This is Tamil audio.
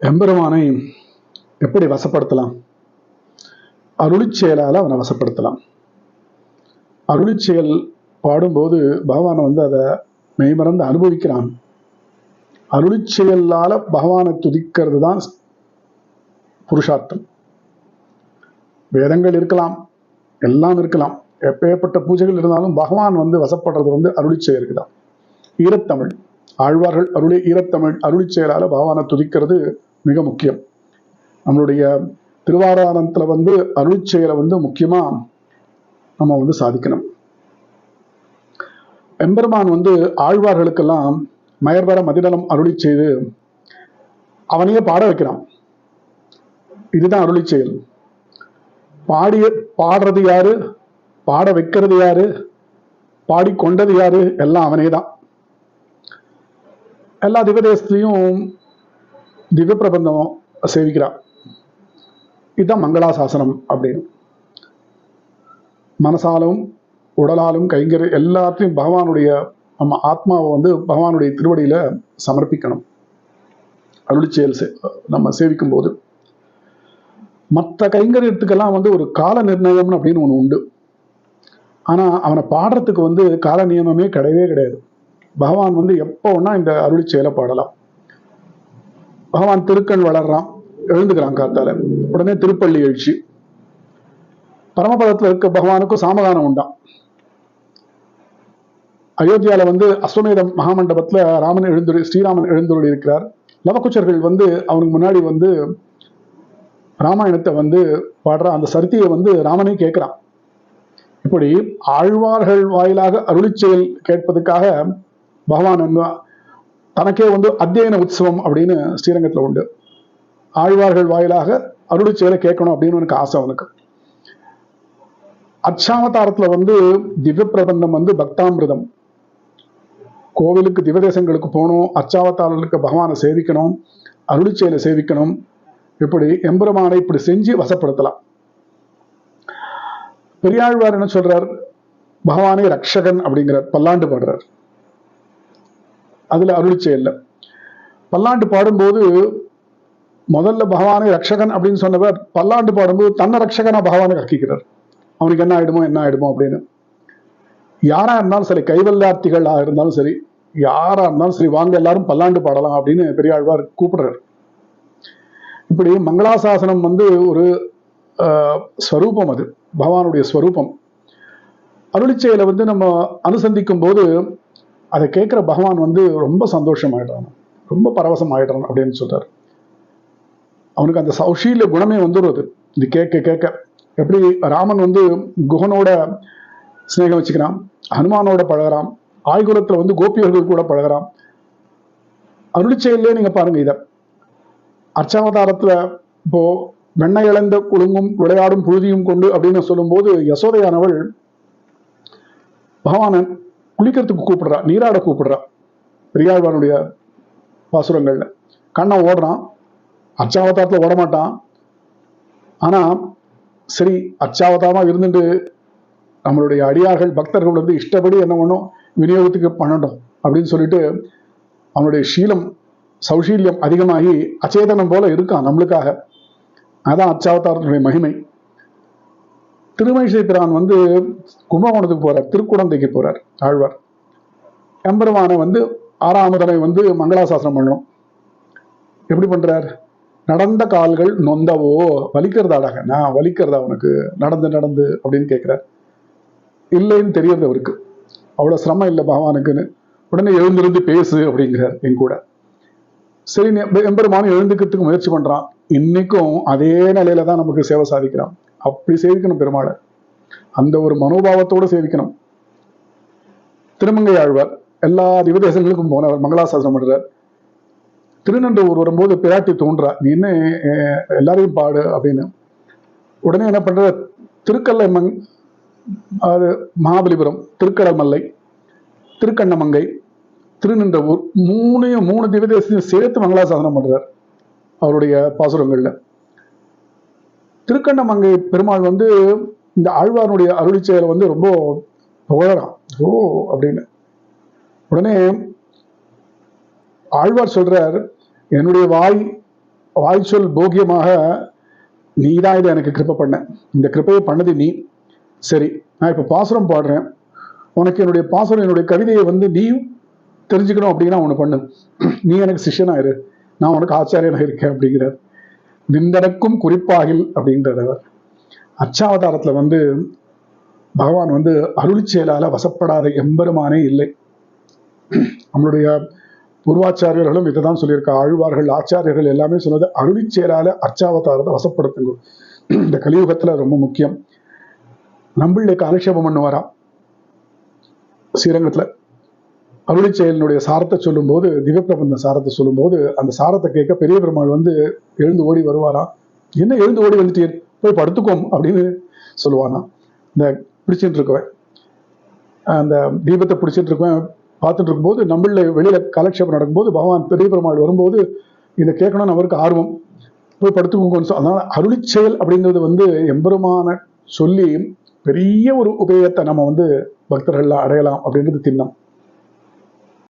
எம்பெருமானை எப்படி வசப்படுத்தலாம்? அருளிச் செயலால் அவனை வசப்படுத்தலாம். அருளிச் செயல் பாடும்போது பகவானை வந்து அதை மெய்மறந்து அனுபவிக்கிறான். அருளிச் பகவானை துதிக்கிறது தான் புருஷார்த்தம். வேதங்கள் இருக்கலாம் எல்லாம் இருக்கலாம். எப்பேற்பட்ட பூஜைகள் இருந்தாலும் பகவான் வந்து வசப்படுறது வந்து அருளிச் செயலுக்கு தான் ஈரத்தமிழ். ஆழ்வார்கள் அருளி ஈரத்தமிழ் அருளிச் செயலால பகவானை துதிக்கிறது மிக முக்கியம். நம்மளுடைய திருவாராயணத்தில் வந்து அருளிச் செயலை வந்து முக்கியமா நம்ம வந்து சாதிக்கணும். எம்பெருமான் வந்து ஆழ்வார்களுக்கெல்லாம் மயர்வர மதிநலம் அருளி செய்து அவனையே பாட வைக்கிறான். இதுதான் அருளி செயல். பாடிய பாடுறது யாரு? பாட வைக்கிறது யாரு? பாடிக்கொண்டது யாரு? எல்லாம் அவனே தான். எல்லா திவதேசத்தையும் திவ்ய பிரபந்தம் சேவிக்கிறான் இதுதான் மங்களாசாசனம் அப்படின்னு. மனசாலும் உடலாலும் கைங்கர் எல்லாத்தையும் பகவானுடைய நம்ம ஆத்மாவை வந்து பகவானுடைய திருவடியில் சமர்ப்பிக்கணும். அருளிச்செயல் சே- நம்ம சேவிக்கும் போது மற்ற கைங்கரியத்துக்கெல்லாம் வந்து ஒரு கால நிர்ணயம்னு அப்படின்னு ஒன்று உண்டு. ஆனா அவனை பாடுறதுக்கு வந்து கால நியமமே கிடையவே கிடையாது. பகவான் வந்து எப்போ ஒன்றா இந்த அருளிச்செயலை பாடலாம். பகவான் திருக்கண் வளர்றான் எழுந்துக்கிறான் காத்தால. உடனே திருப்பள்ளி எழுச்சி. பரமபதத்துல இருக்க பகவானுக்கும் சாமதானம் உண்டாம். அயோத்தியால வந்து அஸ்வமேத மகாமண்டபத்துல ராமன் எழுந்துரு ஸ்ரீராமன் எழுந்துருளி இருக்கிறார். லவக்குச்சர்கள் வந்து அவனுக்கு முன்னாடி வந்து ராமாயணத்தை வந்து பாடுற அந்த சரித்தியை வந்து ராமனே கேட்கிறான். இப்படி ஆழ்வார்கள் வாயிலாக அருளிச்செயல் கேட்பதற்காக பகவான் வந்து தனக்கே வந்து அத்தியன உற்சவம் அப்படின்னு ஸ்ரீரங்கத்துல உண்டு. ஆழ்வார்கள் வாயிலாக அருளிச் செயலை கேட்கணும் அப்படின்னு எனக்கு ஆசை அவனுக்கு. அச்சாவதாரத்துல வந்து திவ்ய பிரபந்தம் வந்து பக்தாமிரதம். கோவிலுக்கு திவதேசங்களுக்கு போகணும் அச்சாவதாரர்களுக்கு பகவானை சேவிக்கணும் அருளிச்செயலை சேவிக்கணும். இப்படி எம்பெருமானை இப்படி செஞ்சு வசப்படுத்தலாம். பெரியாழ்வார் என்ன சொல்றார்? பகவானே ரக்ஷகன் அப்படிங்கிறார் பல்லாண்டு பாடுறார். அதில் அதுல இல்லை பல்லாண்டு பாடும்போது முதல்ல பகவானை ரக்ஷகன் அப்படின்னு சொன்னவர் பல்லாண்டு பாடும்போது தன்னை ரக்ஷகனா பகவானை கற்கிக்கிறார் அவனுக்கு என்ன ஆயிடுமோ என்ன ஆயிடுமோ அப்படின்னு. யாரா இருந்தாலும் சரி கைவல்லார்த்திகளாக இருந்தாலும் சரி யாரா இருந்தாலும் சரி வாங்க எல்லாரும் பல்லாண்டு பாடலாம் அப்படின்னு பெரியாழ்வார் கூப்பிடுறாரு. இப்படி மங்களாசாசனம் வந்து ஒரு ஸ்வரூபம் அது பகவானுடைய ஸ்வரூபம். அருளிச்செயலை வந்து நம்ம அனுசந்திக்கும் போது அதை கேட்கிற பகவான் வந்து ரொம்ப சந்தோஷம் ஆயிடுறான் ரொம்ப பரவசம் ஆயிடுறான் அப்படின்னு சொல்றாரு. அவனுக்கு அந்த சௌஷீல குணமே வந்துடுறது இது கேட்க கேட்க. எப்படி ராமன் வந்து குகனோட சிநேகம் வச்சுக்கிறான் ஹனுமானோட பழகுறான் ஆய்குலத்தில் வந்து கோபியர்கள் கூட பழகுறான். அருளிச்செயல்லே நீங்க பாருங்க இத. அர்ச்சாவதாரத்துல இப்போ வெண்ணெய் இழந்த குழுங்கும் விளையாடும் புழுதியும் கொண்டு அப்படின்னு சொல்லும்போது யசோதையானவள் பகவானன் குளிக்கிறதுக்கு கூப்பிடுறா நீராட கூப்பிடுறா. பெரியாழ்வானுடைய பாசுரங்கள்ல. கண்ணன் ஓடுறான். அச்சாவதாரத்தில் ஓட மாட்டான் ஆனா சரி அச்சாவதாரமா இருந்துட்டு நம்மளுடைய அடியார்கள் பக்தர்கள் வந்து இஷ்டப்படி என்ன பண்ணும் விநியோகத்துக்கு பண்ணட்டும் அப்படின்னு சொல்லிட்டு அவனுடைய சீலம் சௌஷீல்யம் அதிகமாகி அச்சேதனம் போல இருக்கான் நம்மளுக்காக. அதான் அச்சாவதாரத்தினுடைய மகிமை. திருமழிசை பிரான் வந்து கும்பகோணத்துக்கு போறார் திருக்குடந்தைக்கு போறார் ஆழ்வார். எம்பெருமானை வந்து ஆறாமதனை வந்து மங்களாசாசனம் பண்ணணும் எப்படி பண்றார்? நடந்த கால்கள் நொந்தவோ? வலிக்கிறதாடாக? நான் வலிக்கிறதா உனக்கு? நடந்து நடந்து அப்படின்னு கேட்கிறார். இல்லைன்னு தெரியறது அவருக்கு. அவ்வளோ சிரமம் இல்லை பகவானுக்குன்னு. உடனே எழுந்திருந்து பேசு அப்படிங்கிறார் என் கூட. சரி எம்பெருமானும் எழுந்துக்கிறதுக்கு முயற்சி பண்றான். இன்னைக்கும் அதே நிலையில தான் நமக்கு சேவை சாதிக்கிறான். அப்படி சேவிக்கணும் பெருமாளை. அந்த ஒரு மனோபாவத்தோட சேவிக்கணும். திருமங்கை ஆழ்வார் எல்லா திவதேசங்களுக்கும் போனவர் மங்களாசாசனம் பண்றார். திருநன்றூர் வரும்போது பிராட்டி தோன்றா நீ என்ன எல்லாரையும் பாடு அப்படின்னு. உடனே என்ன பண்ற திருக்கல்லை மங் அது மகாபலிபுரம் திருக்கடல் மல்லை திருக்கண்ணமங்கை திருநின்றவூர் மூணையும் மூணு திவதேசத்தையும் சேர்த்து மங்களாசாசனம் பண்றார். அவருடைய பாசுரங்கள்ல. திருக்கண்ணமங்கை பெருமாள் வந்து இந்த ஆழ்வாருடைய அருளி செயலை வந்து ரொம்ப புகழறான். ஓ அப்படின்னு. உடனே ஆழ்வார் சொல்றார் என்னுடைய வாய் வாய்ச்சொல் போகியமாக நீ தான் இதை எனக்கு கிருப்பை பண்ண. இந்த கிருப்பையை பண்ணது நீ. சரி நான் இப்போ பாசுரம் பாடுறேன். உனக்கு என்னுடைய பாசுரம் என்னுடைய கவிதையை வந்து நீயும் தெரிஞ்சுக்கணும் அப்படின்னா ஒன்று பண்ணு. நீ எனக்கு சிஷ்யனாயிரு. நான் உனக்கு ஆச்சாரியனாக இருக்கேன் அப்படிங்கிறார். நின்றடக்கும் குறிப்பாகில் அப்படின்றவர். அச்சாவதாரத்தில் வந்து பகவான் வந்து அருள் செயலால் வசப்படாத எம்பெருமானே இல்லை. நம்மளுடைய பூர்வாச்சாரியர்களும் இதை தான் சொல்லியிருக்கா ஆழ்வார்கள் ஆச்சாரியர்கள் எல்லாமே சொன்னது அருளி செயலால அர்ச்சாவதாரத்தை வசப்படுத்துங்க. இந்த கலியுகத்தில் ரொம்ப முக்கியம். நம்மளுடைய காலக்ஷேபம் பண்ணுவாரா ஸ்ரீரங்கத்தில். அருளி செயலினுடைய சாரத்தை சொல்லும்போது திவ்யப்பிரபந்த சாரத்தை சொல்லும்போது அந்த சாரத்தை கேட்க பெரிய பெருமாள் வந்து எழுந்து ஓடி வருவாராம். என்ன எழுந்து ஓடி வந்துட்டீர்? போய் படுத்துக்கோம் அப்படின்னு சொல்லுவானா இந்த பிடிச்சிட்டு இருக்குவேன் அந்த தீபத்தை பிடிச்சிட்டு இருக்குவேன் பார்த்துட்டு இருக்கும்போது நம்மள வெளியில காலக்ஷேபம் நடக்கும்போது பகவான் பெரிய பெருமாள் வரும்போது இதை கேட்கணும்னு அவருக்கு ஆர்வம். போய் படுத்துக்கோங்கன்னு சொல் அதனால அருளி செயல் அப்படிங்கிறது வந்து எம்பெருமான சொல்லி பெரிய ஒரு உபயோகத்தை நம்ம வந்து பக்தர்கள்லாம் அடையலாம் அப்படின்றது திண்ணம்.